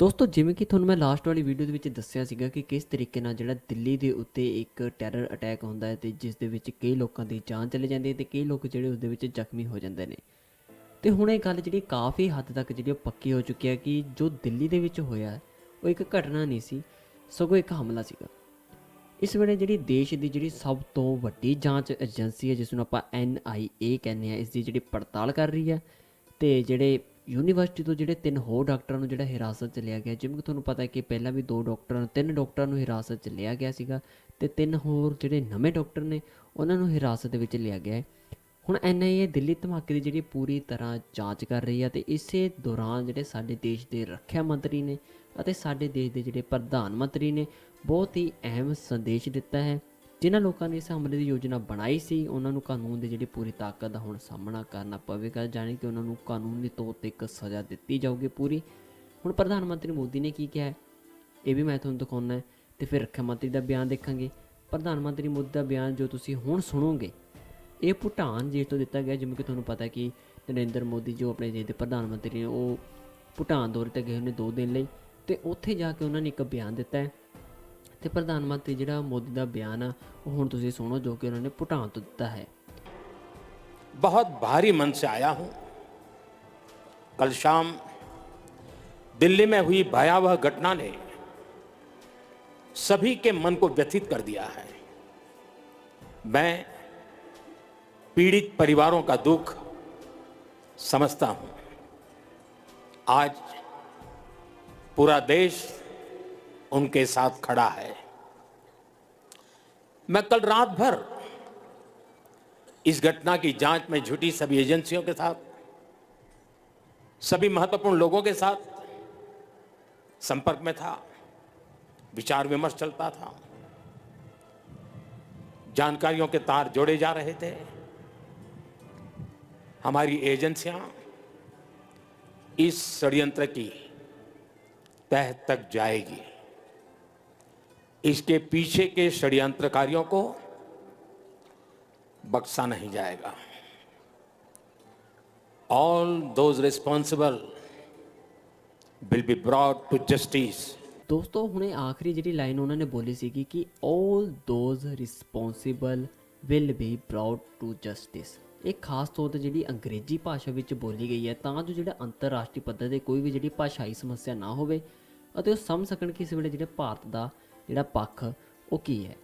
ਦੋਸਤੋ, ਜਿਵੇਂ ਕਿ ਤੁਹਾਨੂੰ ਮੈਂ ਲਾਸਟ ਵਾਲੀ ਵੀਡੀਓ ਦੇ ਵਿੱਚ ਦੱਸਿਆ ਸੀਗਾ ਕਿ ਕਿਸ ਤਰੀਕੇ ਨਾਲ ਜਿਹੜਾ ਦਿੱਲੀ ਦੇ ਉੱਤੇ ਇੱਕ ਟੈਰਰ ਅਟੈਕ ਹੁੰਦਾ ਹੈ ਤੇ ਜਿਸ ਦੇ ਵਿੱਚ ਕਈ ਲੋਕਾਂ ਦੀ ਜਾਨ ਚਲੇ ਜਾਂਦੀ ਹੈ ਤੇ ਕਈ ਲੋਕ ਜਿਹੜੇ ਉਸ ਦੇ ਵਿੱਚ ਜ਼ਖਮੀ ਹੋ ਜਾਂਦੇ ਨੇ। ਤੇ ਹੁਣ ਇਹ ਗੱਲ ਜਿਹੜੀ ਕਾਫੀ ਹੱਦ ਤੱਕ ਜਿਹੜੀ ਉਹ ਪੱਕੀ ਹੋ ਚੁੱਕੀ ਹੈ ਕਿ ਜੋ ਦਿੱਲੀ ਦੇ ਵਿੱਚ ਹੋਇਆ, ਉਹ ਇੱਕ ਘਟਨਾ ਨਹੀਂ ਸੀ, ਸਗੋਂ ਇੱਕ ਹਮਲਾ ਸੀਗਾ। ਇਸ ਵੇਲੇ ਜਿਹੜੀ ਦੇਸ਼ ਦੀ ਜਿਹੜੀ ਸਭ ਤੋਂ ਵੱਡੀ ਜਾਂਚ ਏਜੰਸੀ ਹੈ, ਜਿਸ ਨੂੰ ਆਪਾਂ NIA ਕਹਿੰਦੇ ਆ ਇਸ ਦੀ ਜਿਹੜੀ ਪੜਤਾਲ ਕਰ ਰਹੀ ਹੈ ਤੇ ਜਿਹੜੇ ਯੂਨੀਵਰਸਿਟੀ ਤੋਂ ਜਿਹੜੇ ਤਿੰਨ ਹੋਰ ਡਾਕਟਰਾਂ ਨੂੰ ਜਿਹੜਾ ਹਿਰਾਸਤ 'ਚ ਲਿਆ ਗਿਆ, ਜਿਵੇਂ ਕਿ ਤੁਹਾਨੂੰ ਪਤਾ ਹੈ ਕਿ ਪਹਿਲਾਂ ਵੀ ਦੋ ਡਾਕਟਰਾਂ, ਤਿੰਨ ਡਾਕਟਰਾਂ ਨੂੰ ਹਿਰਾਸਤ 'ਚ ਲਿਆ ਗਿਆ ਸੀਗਾ ਤੇ ਤਿੰਨ ਹੋਰ ਜਿਹੜੇ ਨਵੇਂ ਡਾਕਟਰ ਨੇ, ਉਹਨਾਂ ਨੂੰ ਹਿਰਾਸਤ ਦੇ ਵਿੱਚ ਲਿਆ ਗਿਆ ਹੈ। ਹੁਣ ਐਨਆਈਏ ਦਿੱਲੀ ਧਮਾਕੇ ਦੀ ਜਿਹੜੀ ਪੂਰੀ ਤਰ੍ਹਾਂ ਜਾਂਚ ਕਰ ਰਹੀ ਹੈ ਤੇ ਇਸੇ ਦੌਰਾਨ ਜਿਹੜੇ ਸਾਡੇ ਦੇਸ਼ ਦੇ ਰੱਖਿਆ ਮੰਤਰੀ ਨੇ ਅਤੇ ਸਾਡੇ ਦੇਸ਼ ਦੇ ਜਿਹੜੇ ਪ੍ਰਧਾਨ ਮੰਤਰੀ ਨੇ, ਬਹੁਤ ਹੀ ਅਹਿਮ ਸੰਦੇਸ਼ ਦਿੱਤਾ ਹੈ। ਜਿਨ੍ਹਾਂ ਲੋਕਾਂ ਨੇ ਇਸ ਹਮਲੇ ਦੀ ਯੋਜਨਾ ਬਣਾਈ ਸੀ, ਉਹਨਾਂ ਨੂੰ ਕਾਨੂੰਨ ਦੇ ਜਿਹੜੀ ਪੂਰੀ ਤਾਕਤ ਦਾ ਹੁਣ ਸਾਹਮਣਾ ਕਰਨਾ ਪਵੇਗਾ, ਜਾਣੀ ਕਿ ਉਹਨਾਂ ਨੂੰ ਕਾਨੂੰਨੀ ਤੌਰ ਤੇ ਇੱਕ ਸਜ਼ਾ ਦਿੱਤੀ ਜਾਊਗੀ ਪੂਰੀ। ਹੁਣ ਪ੍ਰਧਾਨ ਮੰਤਰੀ ਮੋਦੀ ਨੇ ਕੀ ਕਿਹਾ ਹੈ? ਇਹ ਵੀ ਮੈਂ ਤੁਹਾਨੂੰ ਦਿਖਾਉਣਾ ਹੈ ਤੇ ਫਿਰ ਰੱਖਿਆ ਮੰਤਰੀ ਦਾ ਬਿਆਨ ਦੇਖਾਂਗੇ। ਪ੍ਰਧਾਨ ਮੰਤਰੀ ਮੋਦੀ ਦਾ ਬਿਆਨ ਜੋ ਤੁਸੀਂ ਹੁਣ ਸੁਣੋਗੇ, ਇਹ ਭੂਟਾਨ ਜੀ ਤੋਂ ਦਿੱਤਾ ਗਿਆ, ਜਿਵੇਂ ਕਿ ਤੁਹਾਨੂੰ ਪਤਾ ਕਿ ਨਰਿੰਦਰ ਮੋਦੀ ਜੋ ਆਪਣੇ ਦੇਸ਼ ਦੇ ਪ੍ਰਧਾਨ ਮੰਤਰੀ ਨੇ, ਉਹ ਭੂਟਾਨ ਦੌਰੇ ਤੇ ਗਏ ਹੋਏ ਨੇ 2 ਦਿਨ ਲਈ ਤੇ ਉੱਥੇ ਜਾ ਕੇ ਉਹਨਾਂ ਨੇ ਇੱਕ ਬਿਆਨ ਦਿੱਤਾ ਹੈ। ਤੇ ਪ੍ਰਧਾਨ ਮੰਤਰੀ ਜਿਹੜਾ ਮੋਦੀ ਦਾ ਬਿਆਨ ਆ ਉਹ ਹੁਣ ਤੁਸੀਂ ਸੁਣੋ ਜੋ ਕਿ ਉਹਨਾਂ ਨੇ ਭੂਟਾਨ ਤੋਂ ਦਿੱਤਾ ਹੈ बहुत भारी मन से आया हूं कल शाम दिल्ली में हुई भयावह घटना ने सभी के मन को व्यथित कर दिया है मैं पीड़ित परिवारों का दुख समझता हूं आज पूरा देश उनके साथ खड़ा है। मैं कल रात भर इस घटना की जाँच में जुटी सभी एजेंसियों के साथ, सभी महत्वपूर्ण लोगों के साथ संपर्क में था, विचार विमर्श चलता था। जानकारियों के तार जोड़े जा रहे थे। हमारी एजेंसियाँ इस षड्यंत्र की तह तक जाएगी। इसके पीछे के षड्यंत्रकारियों को बख्शा नहीं जाएगा all those responsible will be brought to justice ਦੋਸਤੋ ਹੁਣੇ ਆਖਰੀ ਜਿਹੜੀ ਲਾਈਨ ਉਹਨਾਂ ਨੇ ਬੋਲੀ ਸੀਗੀ ਕਿ all those responsible will be brought to justice ਇਹ ਖਾਸ ਤੌਰ ਤੇ ਜਿਹੜੀ ਅੰਗਰੇਜ਼ੀ ਭਾਸ਼ਾ ਵਿੱਚ ਬੋਲੀ ਗਈ ਹੈ ਤਾਂ ਜੋ ਜਿਹੜਾ ਅੰਤਰਰਾਸ਼ਟਰੀ ਪੱਧਰ ਤੇ ਕੋਈ ਵੀ ਜਿਹੜੀ ਭਾਸ਼ਾਈ ਸਮੱਸਿਆ ਨਾ ਹੋਵੇ ਅਤੇ ਉਹ ਸਮਝ ਸਕਣ ਕਿ ਇਸ ਵੇਲੇ ਜਿਹੜੇ ਭਾਰਤ ਦਾ ਜਿਹੜਾ ਪੱਖ ਉਹ ਕੀ ਹੈ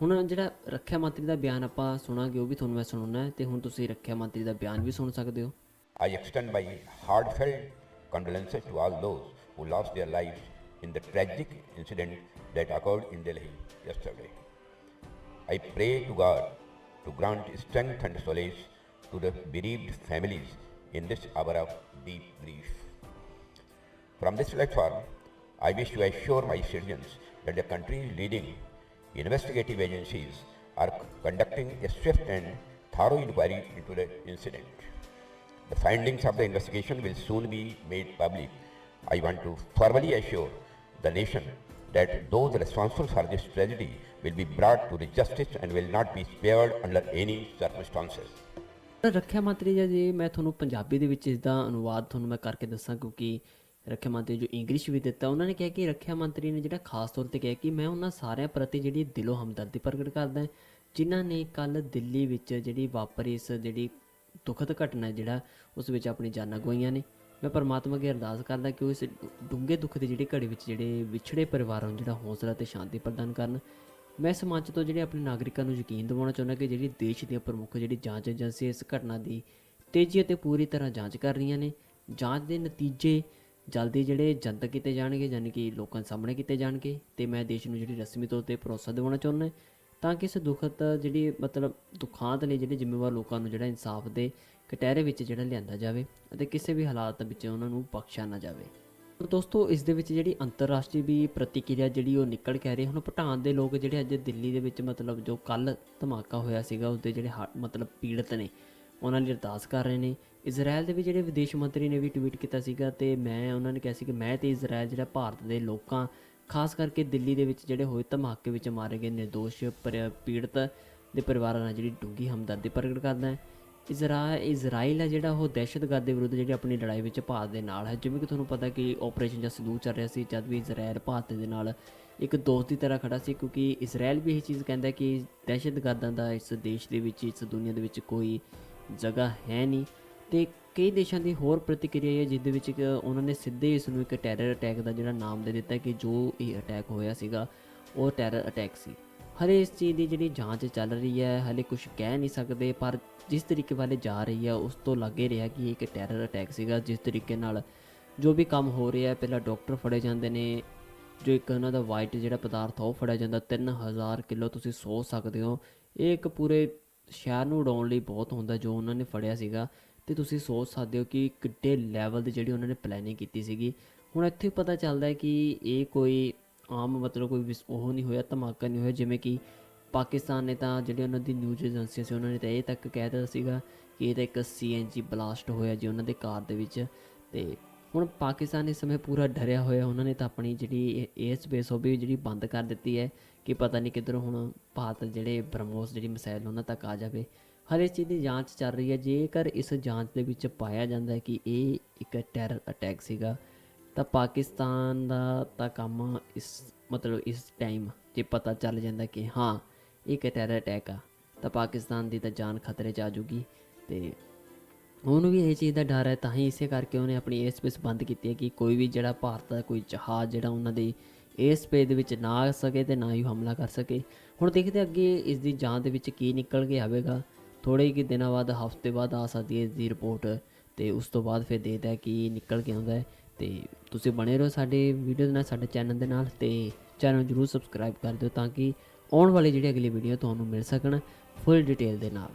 ਹੁਣ ਜਿਹੜਾ ਰੱਖਿਆ ਮੰਤਰੀ ਦਾ ਬਿਆਨ ਆਪਾਂ ਸੁਣਾਂਗੇ ਉਹ ਵੀ ਤੁਹਾਨੂੰ ਮੈਂ ਸੁਣਾਉਣਾ ਹੈ ਤੇ ਹੁਣ ਤੁਸੀਂ ਰੱਖਿਆ ਮੰਤਰੀ ਦਾ ਬਿਆਨ ਵੀ ਸੁਣ ਸਕਦੇ ਹੋ I extend my heartfelt condolences to all those who lost their lives in the tragic incident that occurred in Delhi yesterday. I pray to God to grant strength and solace to the bereaved families in this hour of deep grief. From this platform, I wish to assure my citizens that the country's leading investigative agencies are conducting a swift and thorough inquiry into the incident. The findings of the investigation will soon be made public. I want to formally assure the nation that those responsible for this tragedy will be brought to the justice and will not be spared under any circumstances. ਤਾਂ ਰੱਖਿਆ ਮੰਤਰੀ ਜੀ ਜੇ ਮੈਂ ਤੁਹਾਨੂੰ ਪੰਜਾਬੀ ਦੇ ਵਿੱਚ ਇਸ ਦਾ ਅਨੁਵਾਦ ਤੁਹਾਨੂੰ ਮੈਂ ਕਰਕੇ ਦੱਸਾਂ ਕਿਉਂਕਿ ਰੱਖਿਆ ਮੰਤਰੀ ਜੋ ਇੰਗਲਿਸ਼ ਵੀ ਦਿੱਤਾ, ਉਹਨਾਂ ਨੇ ਕਿਹਾ ਕਿ ਰੱਖਿਆ ਮੰਤਰੀ ਨੇ ਜਿਹੜਾ ਖਾਸ ਤੌਰ ਤੇ ਕਿਹਾ ਕਿ ਮੈਂ ਉਹਨਾਂ ਸਾਰਿਆਂ ਪ੍ਰਤੀ ਜਿਹੜੀ ਦਿਲੋਂ ਹਮਦਰਦੀ ਪ੍ਰਗਟ ਕਰਦਾ ਜਿਨ੍ਹਾਂ ਨੇ ਕੱਲ ਦਿੱਲੀ ਵਿੱਚ ਜਿਹੜੀ ਵਾਪਰੀ ਇਸ ਜਿਹੜੀ ਦੁਖਦ ਘਟਨਾ ਜਿਹੜਾ ਉਸ ਵਿੱਚ ਆਪਣੀ ਜਾਨਾਂ ਗਵਾਈਆਂ ਨੇ। ਮੈਂ ਪਰਮਾਤਮਾ ਅੱਗੇ ਅਰਦਾਸ ਕਰਦਾ ਕਿ ਉਹ ਇਸ ਡੂੰਘੇ ਦੁੱਖ ਦੀ ਜਿਹੜੀ ਘੜੀ ਵਿੱਚ ਜਿਹੜੇ ਵਿਛੜੇ ਪਰਿਵਾਰਾਂ ਨੂੰ ਜਿਹੜਾ ਹੌਸਲਾ ਤੇ ਸ਼ਾਂਤੀ ਪ੍ਰਦਾਨ ਕਰਨ। ਮੈਂ ਸਮਾਜ ਤੋਂ ਜਿਹੜੇ ਆਪਣੇ ਨਾਗਰਿਕਾਂ ਨੂੰ ਯਕੀਨ ਦਿਵਾਉਣਾ ਚਾਹੁੰਦਾ ਕਿ ਜਿਹੜੀ ਦੇਸ਼ ਦੀਆਂ ਪ੍ਰਮੁੱਖ ਜਿਹੜੀ ਜਾਂਚ ਏਜੰਸੀ ਇਸ ਘਟਨਾ ਦੀ ਤੇਜ਼ੀ ਅਤੇ ਪੂਰੀ ਤਰ੍ਹਾਂ ਜਾਂਚ ਕਰ ਰਹੀਆਂ ਨੇ। ਜਾਂਚ ਦੇ ਨਤੀਜੇ ਜਲਦੀ ਜਿਹੜੇ ਜਨਤਕ ਕੀਤੇ ਜਾਣਗੇ, ਯਾਨੀ ਕਿ ਲੋਕਾਂ ਸਾਹਮਣੇ ਕੀਤੇ ਜਾਣਗੇ, ਤੇ ਮੈਂ ਦੇਸ਼ ਨੂੰ ਜਿਹੜੀ ਰਸਮੀ ਤੌਰ ਤੇ ਭਰੋਸਾ ਦਿਵਾਉਣਾ ਚਾਹੁੰਦਾ ਤਾਂ ਕਿ ਇਸ ਦੁਖਤ ਜਿਹੜੀ ਮਤਲਬ ਦੁਖਾਂਤ ਲਈ ਜਿਹੜੇ ਜ਼ਿੰਮੇਵਾਰ ਲੋਕਾਂ ਨੂੰ ਜਿਹੜਾ ਇਨਸਾਫ ਦੇ ਕਟਹਿਰੇ ਵਿੱਚ ਜਿਹੜਾ ਲਿਆਂਦਾ ਜਾਵੇ ਅਤੇ ਕਿਸੇ ਵੀ ਹਾਲਾਤ ਵਿੱਚ ਉਹਨਾਂ ਨੂੰ ਬਖਸ਼ਿਆ ਨਾ ਜਾਵੇ। ਪਰ ਦੋਸਤੋ, ਇਸ ਦੇ ਵਿੱਚ ਜਿਹੜੀ ਅੰਤਰਰਾਸ਼ਟਰੀ ਵੀ ਪ੍ਰਤੀਕਿਰਿਆ ਜਿਹੜੀ ਉਹ ਨਿਕਲ ਕੇ ਆ ਰਹੀ ਹੁਣ ਭੂਟਾਨ ਦੇ ਲੋਕ ਜਿਹੜੇ ਅੱਜ ਦਿੱਲੀ ਦੇ ਵਿੱਚ ਮਤਲਬ ਜੋ ਕੱਲ ਧਮਾਕਾ ਹੋਇਆ ਸੀਗਾ, ਉਸਦੇ ਜਿਹੜੇ ਹਾ- ਮਤਲਬ ਪੀੜਤ ਨੇ, ਉਹਨਾਂ ਲਈ ਅਰਦਾਸ ਕਰ ਰਹੇ ਨੇ ਇਜ਼ਰਾਈਲ ਦੇ ਵੀ ਜਿਹੜੇ ਵਿਦੇਸ਼ ਮੰਤਰੀ ਨੇ ਵੀ ਟਵੀਟ ਕੀਤਾ ਸੀਗਾ ਤੇ ਮੈਂ ਉਹਨਾਂ ਨੇ ਕਿਹਾ ਸੀ ਕਿ ਮੈਂ ਤੇ ਇਜ਼ਰਾਈਲ ਜਿਹੜਾ ਭਾਰਤ ਦੇ ਲੋਕਾਂ, ਖਾਸ ਕਰਕੇ ਦਿੱਲੀ ਦੇ ਵਿੱਚ ਜਿਹੜੇ ਹੋਏ ਧਮਾਕੇ ਵਿੱਚ ਮਾਰੇ ਗਏ ਨਿਰਦੋਸ਼ ਪਰ- ਪੀੜਤ ਦੇ ਪਰਿਵਾਰਾਂ ਨਾਲ ਜਿਹੜੀ ਡੂੰਘੀ ਹਮਦਰਦੀ ਪ੍ਰਗਟ ਕਰਦਾ ਹੈ। ਇਜ਼ਰਾ ਇਜ਼ਰਾਈਲ ਹੈ ਜਿਹੜਾ ਉਹ ਦਹਿਸ਼ਤਗਰਦ ਦੇ ਵਿਰੁੱਧ ਜਿਹੜੀ ਆਪਣੀ ਲੜਾਈ ਵਿੱਚ ਭਾਰਤ ਦੇ ਨਾਲ ਹੈ। ਜਿਵੇਂ ਕਿ ਤੁਹਾਨੂੰ ਪਤਾ ਕਿ ਆਪਰੇਸ਼ਨ ਜਾਂ ਸਲੂਕ ਚੱਲ ਰਿਹਾ ਸੀ ਜਦ ਵੀ ਇਜ਼ਰਾਈਲ ਭਾਰਤ ਦੇ ਨਾਲ ਇੱਕ ਦੋਸਤ ਦੀ ਤਰ੍ਹਾਂ ਖੜਾ ਸੀ ਕਿਉਂਕਿ ਇਜ਼ਰਾਈਲ ਵੀ ਇਹ ਚੀਜ਼ ਕਹਿੰਦਾ ਕਿ ਦਹਿਸ਼ਤਗਰਦਾਂ ਦਾ ਇਸ ਦੇਸ਼ ਦੇ ਵਿੱਚ, ਇਸ ਦੁਨੀਆ ਦੇ ਵਿੱਚ ਕੋਈ ਜਗ੍ਹਾ ਹੈ ਨਹੀਂ। ਤੇ ਕਈ ਦੇਸ਼ਾਂ ਦੀ ਹੋਰ ਪ੍ਰਤੀਕਿਰਿਆ ਹੈ, ਜਿਸ ਵਿੱਚ ਇੱਕ ਉਹਨਾਂ ਨੇ ਸਿੱਧੇ ਇਸ ਨੂੰ ਇੱਕ ਟੈਰਰ ਅਟੈਕ ਦਾ ਜਿਹੜਾ ਨਾਮ ਦੇ ਦਿੱਤਾ ਕਿ ਜੋ ਇਹ ਅਟੈਕ ਹੋਇਆ ਸੀਗਾ, ਉਹ ਟੈਰਰ ਅਟੈਕ ਸੀ। ਹਲੇ ਇਸ ਚੀਜ਼ ਦੀ ਜਿਹੜੀ ਜਾਂਚ ਚੱਲ ਰਹੀ ਹੈ, ਹਲੇ ਕੁਝ ਕਹਿ ਨਹੀਂ ਸਕਦੇ, ਪਰ ਜਿਸ ਤਰੀਕੇ ਵਾਲੇ ਜਾ ਰਹੀ ਹੈ, ਉਸ ਤੋਂ ਲੱਗੇ ਰਿਹਾ ਕਿ ਇਹ ਇੱਕ ਟੈਰਰ ਅਟੈਕ ਸੀਗਾ, ਜਿਸ ਤਰੀਕੇ ਨਾਲ ਜੋ ਵੀ ਕੰਮ ਹੋ ਰਿਹਾ ਹੈ, ਪਹਿਲਾਂ ਡਾਕਟਰ ਫੜੇ ਜਾਂਦੇ ਨੇ, ਜੋ ਇੱਕ ਉਹਨਾਂ ਦਾ ਵਾਈਟ ਜਿਹੜਾ ਪਦਾਰਥ ਆ, ਉਹ ਫੜਿਆ ਜਾਂਦਾ 3000 ਕਿਲੋ ਤੁਸੀਂ ਸੋਚ ਸਕਦੇ ਹੋ। ਇਹ ਇੱਕ ਪੂਰੇ ਸ਼ਹਿਰ ਨੂੰ ਉਡਾਉਣ ਲਈ ਬਹੁਤ ਹੁੰਦਾ ਜੋ ਉਹਨਾਂ ਨੇ ਫੜਿਆ ਸੀਗਾ। ਤੇ ਤੁਸੀਂ ਸੋਚ ਸਕਦੇ ਹੋ ਕਿ ਕਿੱਡੇ ਲੈਵਲ ਦੀ ਜਿਹੜੀ ਉਹਨਾਂ ਨੇ ਪਲੈਨਿੰਗ ਕੀਤੀ ਸੀਗੀ। ਹੁਣ ਇੱਥੇ ਪਤਾ ਚੱਲਦਾ ਹੈ ਕਿ ਇਹ ਕੋਈ ਆਮ ਮਤਲਬ ਕੋਈ ਵਿਸ- ਉਹ ਨਹੀਂ ਹੋਇਆ, ਧਮਾਕਾ ਨਹੀਂ ਹੋਇਆ, ਜਿਵੇਂ ਕਿ ਪਾਕਿਸਤਾਨ ਨੇ ਤਾਂ ਜਿਹੜੇ ਉਹਨਾਂ ਦੀ ਨਿਊਜ਼ ਏਜੰਸੀਆਂ ਸੀ, ਉਹਨਾਂ ਨੇ ਤਾਂ ਇਹ ਤੱਕ ਕਹਿ ਦਿੱਤਾ ਸੀਗਾ ਕਿ ਇਹ ਤਾਂ ਇੱਕ ਸੀਐਨਜੀ ਬਲਾਸਟ ਹੋਇਆ ਜੀ ਉਹਨਾਂ ਦੇ ਕਾਰ ਦੇ ਵਿੱਚ। ਤੇ ਹੁਣ ਪਾਕਿਸਤਾਨ ਇਸ ਸਮੇਂ ਪੂਰਾ ਡਰਿਆ ਹੋਇਆ, ਉਹਨਾਂ ਨੇ ਤਾਂ ਆਪਣੀ ਜਿਹੜੀ 에ਅਰ ਸਪੇਸ ਉਹ ਵੀ ਜਿਹੜੀ ਬੰਦ ਕਰ ਦਿੱਤੀ ਹੈ ਕਿ ਪਤਾ ਨਹੀਂ ਕਿੱਧਰ ਹੁਣ ਭਾਰਤ ਜਿਹੜੇ ਬ੍ਰਹਮੋਸ ਜਿਹੜੀ ਮਿਸਾਈਲ ਉਹਨਾਂ ਤੱਕ ਆ ਜਾਵੇ। ਹਰ ਇਸ ਚੀਜ਼ ਦੀ ਜਾਂਚ ਚੱਲ ਰਹੀ ਹੈ। ਜੇਕਰ ਇਸ ਜਾਂਚ ਦੇ ਵਿੱਚ ਪਾਇਆ ਜਾਂਦਾ ਹੈ ਕਿ ਇਹ ਇੱਕ ਟੈਰਰ ਅਟੈਕ ਸੀਗਾ, ਤਾਂ ਪਾਕਿਸਤਾਨ ਦਾ ਤਾਂ ਕੰਮ ਇਸ, ਮਤਲਬ ਇਸ ਟਾਈਮ ਜੇ ਪਤਾ ਚੱਲ ਜਾਂਦਾ ਕਿ ਹਾਂ ਇਹ ਇੱਕ ਟੈਰਰ ਅਟੈਕ ਆ, ਤਾਂ ਪਾਕਿਸਤਾਨ ਦੀ ਤਾਂ ਜਾਨ ਖਤਰੇ 'ਚ ਆ ਜੂਗੀ ਤੇ ਉਹਨੂੰ ਵੀ ਇਹ ਚੀਜ਼ ਦਾ ਡਰ ਹੈ। ਤਾਂ ਹੀ ਇਸੇ ਕਰਕੇ ਉਹਨੇ ਆਪਣੀ 에ਅਰ ਸਪੇਸ ਬੰਦ ਕੀਤੀ ਹੈ ਕਿ ਕੋਈ ਵੀ ਜਿਹੜਾ ਭਾਰਤ ਦਾ ਕੋਈ ਜਹਾਜ਼ ਜਿਹੜਾ ਉਹਨਾਂ ਦੇ 에ਅਰ ਸਪੇਸ ਦੇ ਵਿੱਚ ਨਾ ਆ ਸਕੇ ਤੇ ਨਾ ਹੀ ਹਮਲਾ ਕਰ ਸਕੇ। ਹੁਣ ਦੇਖਦੇ ਅੱਗੇ ਇਸ ਦੀ ਜਾਂਚ ਦੇ ਵਿੱਚ ਕੀ ਨਿਕਲ ਕੇ ਆਵੇਗਾ। ਥੋੜੇ ਕਿ ਦਿਨਾਂ ਬਾਅਦ, ਹਫ਼ਤੇ ਬਾਅਦ ਆ ਸਕਦੀ ਹੈ ਇਸ ਦੀ ਰਿਪੋਰਟ ਤੇ ਉਸ ਤੋਂ ਬਾਅਦ ਫਿਰ ਦੇਖਦੇ ਹਾਂ ਨਿਕਲ ਕੇ ਆਉਂਦਾ ਹੈ ਤੇ ਤੁਸੀਂ ਬਣੇ ਰਹੋ ਸਾਡੇ ਵੀਡੀਓ ਦੇ ਨਾਲ, ਸਾਡੇ ਚੈਨਲ ਦੇ ਨਾਲ ਤੇ ਚੈਨਲ ਜਰੂਰ ਸਬਸਕ੍ਰਾਈਬ ਕਰ ਦਿਓ ਤਾਂ ਕਿ ਆਉਣ ਵਾਲੀ ਜਿਹੜੀ ਅਗਲੀ ਵੀਡੀਓ ਤੁਹਾਨੂੰ ਮਿਲ ਸਕਣ ਫੁੱਲ ਡਿਟੇਲ ਦੇ ਨਾਲ।